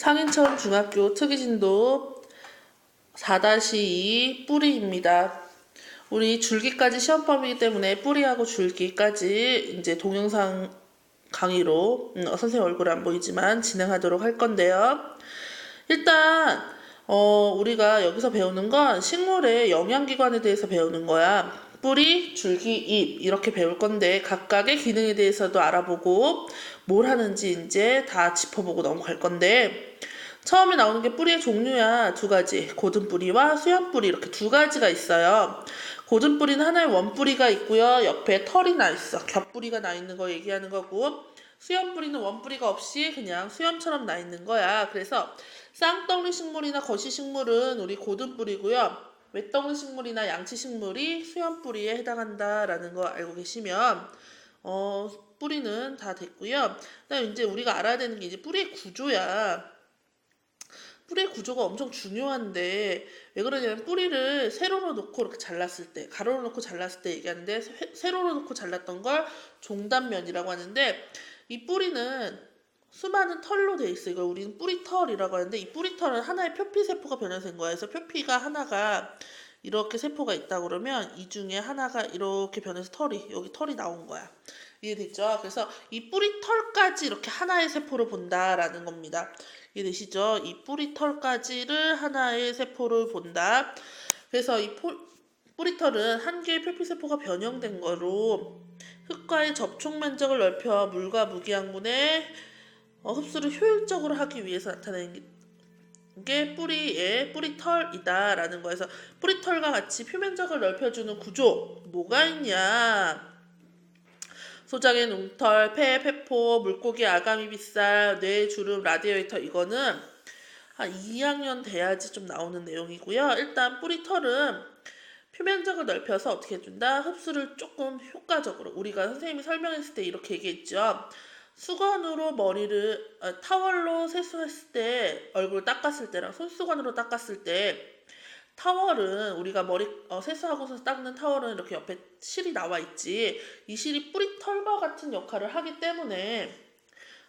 상인천 중학교 특이진도 4-2 뿌리입니다. 우리 줄기까지 시험범이기 때문에 뿌리하고 줄기까지 이제 동영상 강의로 음, 어, 선생님 얼굴 안 보이지만 진행하도록 할 건데요. 일단 어, 우리가 여기서 배우는 건 식물의 영양기관에 대해서 배우는 거야. 뿌리, 줄기, 잎 이렇게 배울 건데 각각의 기능에 대해서도 알아보고 뭘 하는지 이제 다 짚어보고 넘어갈 건데 처음에 나오는 게 뿌리의 종류야 두 가지 고든 뿌리와 수염 뿌리 이렇게 두 가지가 있어요. 고든 뿌리는 하나의 원 뿌리가 있고요. 옆에 털이 나 있어. 겹 뿌리가 나 있는 거 얘기하는 거고 수염 뿌리는 원뿌리가 없이 그냥 수염처럼 나 있는 거야. 그래서 쌍덩이 식물이나 거시 식물은 우리 고든 뿌리고요. 외덩이 식물이나 양치 식물이 수염 뿌리에 해당한다라는 거 알고 계시면 어 뿌리는 다 됐고요. 그다음 이제 우리가 알아야 되는 게 이제 뿌리의 구조야. 뿌리의 구조가 엄청 중요한데 왜 그러냐면 뿌리를 세로로 놓고 이렇게 잘랐을 때 가로로 놓고 잘랐을 때 얘기하는데 세- 세로로 놓고 잘랐던 걸 종단면이라고 하는데 이 뿌리는 수많은 털로 돼 있어. 이걸 우리는 뿌리털이라고 하는데 이 뿌리털은 하나의 표피 세포가 변형된 거야. 그래서 표피가 하나가 이렇게 세포가 있다 그러면 이 중에 하나가 이렇게 변해서 털이 여기 털이 나온 거야. 이해됐죠? 그래서 이 뿌리털까지 이렇게 하나의 세포로 본다라는 겁니다. 이해되시죠? 이 뿌리털까지를 하나의 세포를 본다. 그래서 이 포, 뿌리털은 한 개의 표피세포가 변형된 거로 흙과의 접촉 면적을 넓혀 물과 무기양분의 어, 흡수를 효율적으로 하기 위해서 나타내는 게- 게 뿌리의 뿌리털이다라는 거에서 뿌리털과 같이 표면적을 넓혀주는 구조 뭐가 있냐? 소장의 웅털, 폐, 폐포, 물고기, 아가미, 빗살, 뇌, 주름, 라디에이터 이거는 한 2학년 돼야지 좀 나오는 내용이고요. 일단 뿌리털은 표면적을 넓혀서 어떻게 해준다? 흡수를 조금 효과적으로 우리가 선생님이 설명했을 때 이렇게 얘기했죠. 수건으로 머리를 아, 타월로 세수했을 때 얼굴 닦았을 때랑 손수건으로 닦았을 때 타월은 우리가 머리 어, 세수하고서 닦는 타월은 이렇게 옆에 실이 나와 있지 이 실이 뿌리털과 같은 역할을 하기 때문에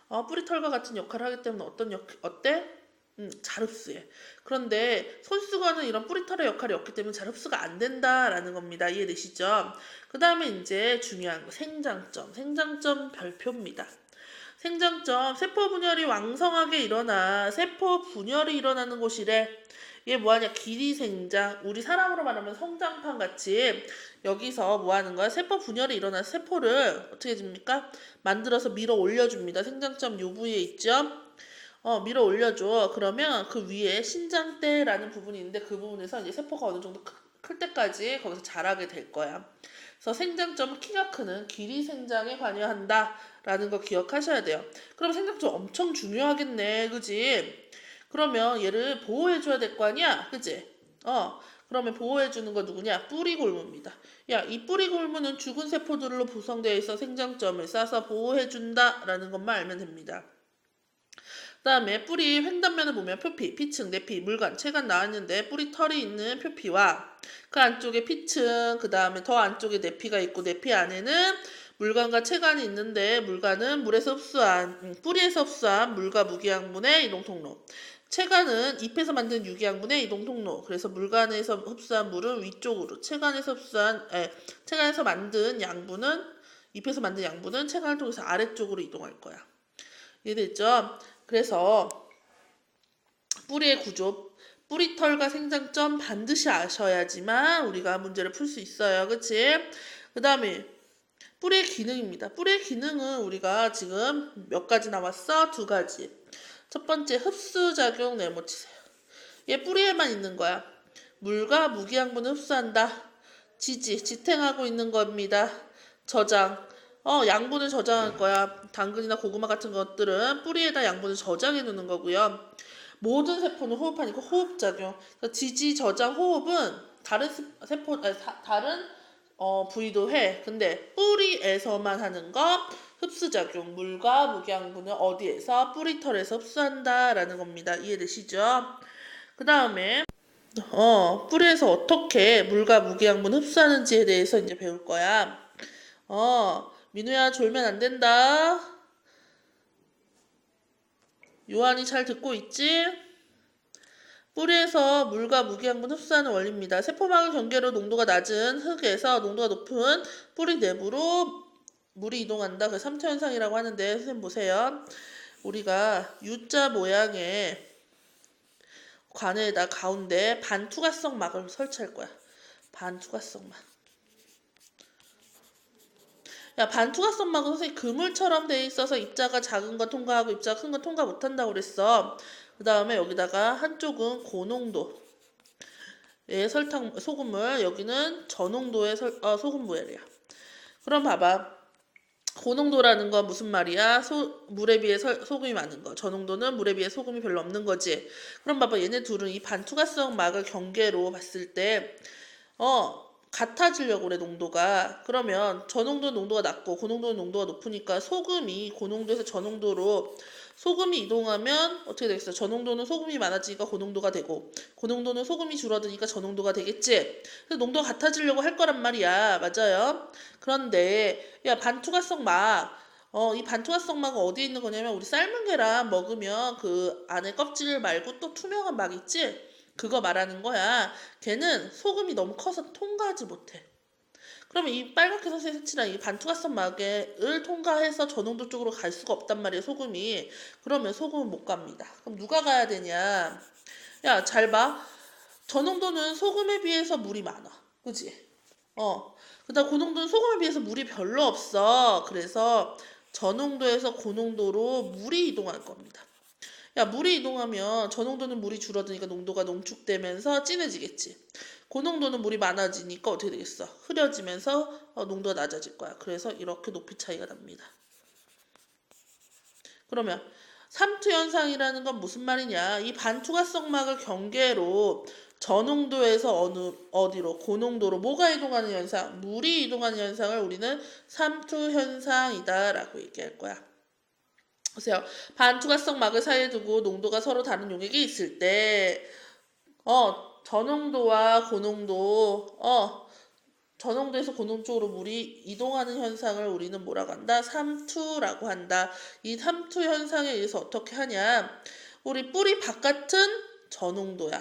어, 뿌리털과 같은 역할을 하기 때문에 어떤 역 어때? 음, 잘 흡수해. 그런데 손수건은 이런 뿌리털의 역할이 없기 때문에 잘 흡수가 안 된다라는 겁니다. 이해되시죠? 그 다음에 이제 중요한 거 생장점. 생장점 별표입니다. 생장점 세포 분열이 왕성하게 일어나 세포 분열이 일어나는 곳이래. 이게 뭐하냐? 길이 생장. 우리 사람으로 말하면 성장판 같이 여기서 뭐 하는 거야? 세포 분열이 일어나 세포를 어떻게 해줍니까? 만들어서 밀어 올려줍니다. 생장점 요 부위에 있죠? 어 밀어 올려줘. 그러면 그 위에 신장대라는 부분이 있는데 그 부분에서 이제 세포가 어느 정도 크- 클 때까지 거기서 자라게 될 거야 그래서 생장점은 키가 크는 길이 생장에 관여한다라는 거 기억하셔야 돼요 그럼 생장점 엄청 중요하겠네 그지 그러면 얘를 보호해줘야 될 거 아니야? 그지? 어, 그러면 보호해주는 거 누구냐? 뿌리골무입니다. 야, 이 뿌리골무는 죽은 세포들로 구성되어 있어 생장점을 싸서 보호해준다라는 것만 알면 됩니다. 그 다음에 뿌리 횡단면을 보면 표피, 피층, 내피, 물관, 체관 나왔는데 뿌리 털이 있는 표피와 그 안쪽에 피층, 그 다음에 더 안쪽에 내피가 있고 내피 안에는 물관과 체관이 있는데 물관은 물에서 흡수한 음, 뿌리에서 흡수한 물과 무기양분의 이동 통로. 체관은 잎에서 만든 유기양분의 이동 통로. 그래서 물관에서 흡수한 물은 위쪽으로, 체관에서 흡수한 에, 체관에서 만든 양분은 잎에서 만든 양분은 체관을 통해서 아래쪽으로 이동할 거야. 이해됐죠? 그래서 뿌리의 구조, 뿌리털과 생장점 반드시 아셔야지만 우리가 문제를 풀 수 있어요. 그치? 그 다음에 뿌리의 기능입니다. 뿌리의 기능은 우리가 지금 몇 가지 나왔어? 두 가지. 첫 번째 흡수작용 네모치세요. 얘 뿌리에만 있는 거야. 물과 무기양분을 흡수한다. 지지, 지탱하고 있는 겁니다. 저장. 어, 양분을 저장할 거야. 당근이나 고구마 같은 것들은 뿌리에다 양분을 저장해 놓는 거고요. 모든 세포는 호흡하니까 호흡작용. 지지, 저장, 호흡은 다른 세- 세포, 아니, 사- 다른 어, 부위도 해. 근데 뿌리에서만 하는 거 흡수작용. 물과 무기양분을 어디에서? 뿌리털에서 흡수한다라는 겁니다. 이해되시죠? 그 다음에 어, 뿌리에서 어떻게 물과 무기양분 흡수하는지에 대해서 이제 배울 거야. 어, 민우야 졸면 안 된다. 요한이 잘 듣고 있지? 뿌리에서 물과 무기양분 흡수하는 원리입니다. 세포막을 경계로 농도가 낮은 흙에서 농도가 높은 뿌리 내부로 물이 이동한다. 그 삼투 현상이라고 하는데 선생님 보세요. 우리가 U자 모양의 관에다 가운데 반투과성 막을 설치할 거야. 반투과성 막. 야, 반투과성 막은 선생님 그물처럼 돼 있어서 입자가 작은 거 통과하고 입자가 큰 거 통과 못 한다고 그랬어. 그 다음에 여기다가 한쪽은 고농도 의 설탕, 소금을, 여기는 저농도의 설, 어, 소금물이야. 그럼 봐봐. 고농도라는 건 무슨 말이야? 소, 물에 비해 설, 소금이 많은 거. 저농도는 물에 비해 소금이 별로 없는 거지. 그럼 봐봐. 얘네 둘은 이 반투과성 막을 경계로 봤을 때, 어, 같아지려고 그래, 농도가. 그러면 저농도 농도가 낮고 고농도 농도가 높으니까 소금이 고농도에서 저농도로 소금이 이동하면 어떻게 되겠어? 저농도는 소금이 많아지니까 고농도가 되고 고농도는 소금이 줄어드니까 저농도가 되겠지. 그래서 농도가 같아지려고 할 거란 말이야. 맞아요. 그런데 야 반투과성 막 어, 이 반투과성 막은 어디에 있는 거냐면 우리 삶은 계란 먹으면 그 안에 껍질 말고 또 투명한 막 있지? 그거 말하는 거야. 걔는 소금이 너무 커서 통과하지 못해. 그러면 이 빨갛게 선생님 색칠한 이 반투과성 막을 통과해서 저농도 쪽으로 갈 수가 없단 말이에요, 소금이. 그러면 소금은 못 갑니다. 그럼 누가 가야 되냐? 야, 잘 봐. 저농도는 소금에 비해서 물이 많아. 그지? 어. 그 다음 고농도는 소금에 비해서 물이 별로 없어. 그래서 저농도에서 고농도로 물이 이동할 겁니다. 야, 물이 이동하면 저 농도는 물이 줄어드니까 농도가 농축되면서 진해지겠지. 고농도는 물이 많아지니까 어떻게 되겠어? 흐려지면서 어, 농도가 낮아질 거야. 그래서 이렇게 높이 차이가 납니다. 그러면 삼투 현상이라는 건 무슨 말이냐? 이 반투과성막을 경계로 저농도에서 어느 어디로 고농도로 뭐가 이동하는 현상? 물이 이동하는 현상을 우리는 삼투 현상이다라고 얘기할 거야. 보세요. 반투과성 막을 사이에 두고 농도가 서로 다른 용액이 있을 때, 어, 저농도와 고농도, 어, 저농도에서 고농도 쪽으로 물이 이동하는 현상을 우리는 뭐라고 한다? 삼투라고 한다. 이 삼투 현상에 의해서 어떻게 하냐? 우리 뿌리 바깥은 저농도야.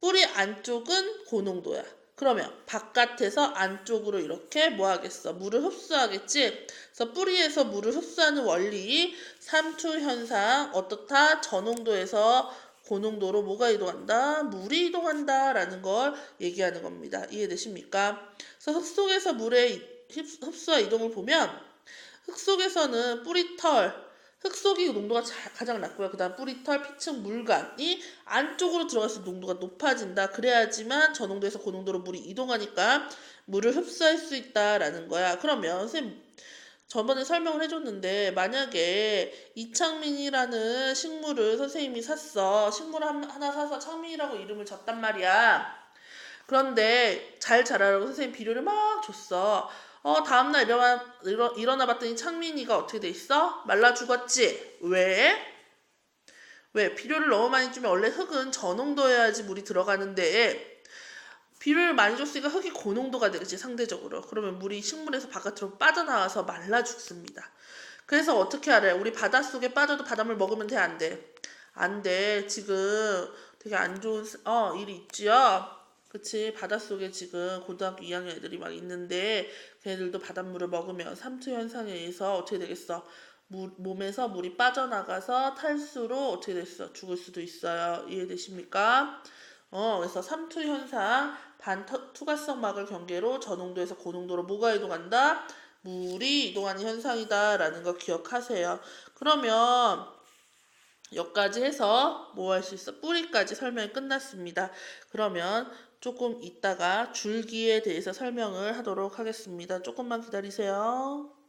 뿌리 안쪽은 고농도야. 그러면 바깥에서 안쪽으로 이렇게 뭐 하겠어? 물을 흡수하겠지? 그래서 뿌리에서 물을 흡수하는 원리, 삼투 현상, 어떻다? 저농도에서 고농도로 뭐가 이동한다? 물이 이동한다 라는 걸 얘기하는 겁니다. 이해되십니까? 그래서 흙 속에서 물의 흡- 흡수와 이동을 보면 흙 속에서는 뿌리털, 흙 속이 농도가 자- 가장 낮고요. 그 다음 뿌리털, 피층, 물관이 안쪽으로 들어가서 농도가 높아진다. 그래야지만 저농도에서 고농도로 물이 이동하니까 물을 흡수할 수 있다라는 거야. 그러면 선생님 저번에 설명을 해줬는데 만약에 이창민이라는 식물을 선생님이 샀어. 식물 한- 하나 사서 창민이라고 이름을 졌단 말이야. 그런데 잘 자라라고 선생님 비료를 막 줬어. 어, 다음날 일어나, 일어, 일어나 봤더니 창민이가 어떻게 돼 있어? 말라 죽었지? 왜? 왜? 비료를 너무 많이 주면 원래 흙은 저농도여야지 물이 들어가는데 비료를 많이 줬으니까 흙이 고농도가 되겠지 상대적으로. 그러면 물이 식물에서 바깥으로 빠져나와서 말라 죽습니다. 그래서 어떻게 하래? 우리 바닷속에 빠져도 바닷물 먹으면 돼? 안 돼? 안 돼. 지금 되게 안 좋은 스- 어 일이 있지요. 그치 바닷속에 지금 고등학교 2학년 애들이 막 있는데 걔네들도 바닷물을 먹으면 삼투 현상에 의해서 어떻게 되겠어? 물, 몸에서 물이 빠져나가서 탈수로 어떻게 됐어? 죽을 수도 있어요. 이해되십니까? 어, 그래서 삼투 현상, 반투과성 막을 경계로 저농도에서 고농도로 뭐가 이동한다? 물이 이동하는 현상이다 라는 거 기억하세요. 그러면 여기까지 해서 뭐 할 수 있어? 뿌리까지 설명이 끝났습니다. 그러면 조금 이따가 줄기에 대해서 설명을 하도록 하겠습니다. 조금만 기다리세요.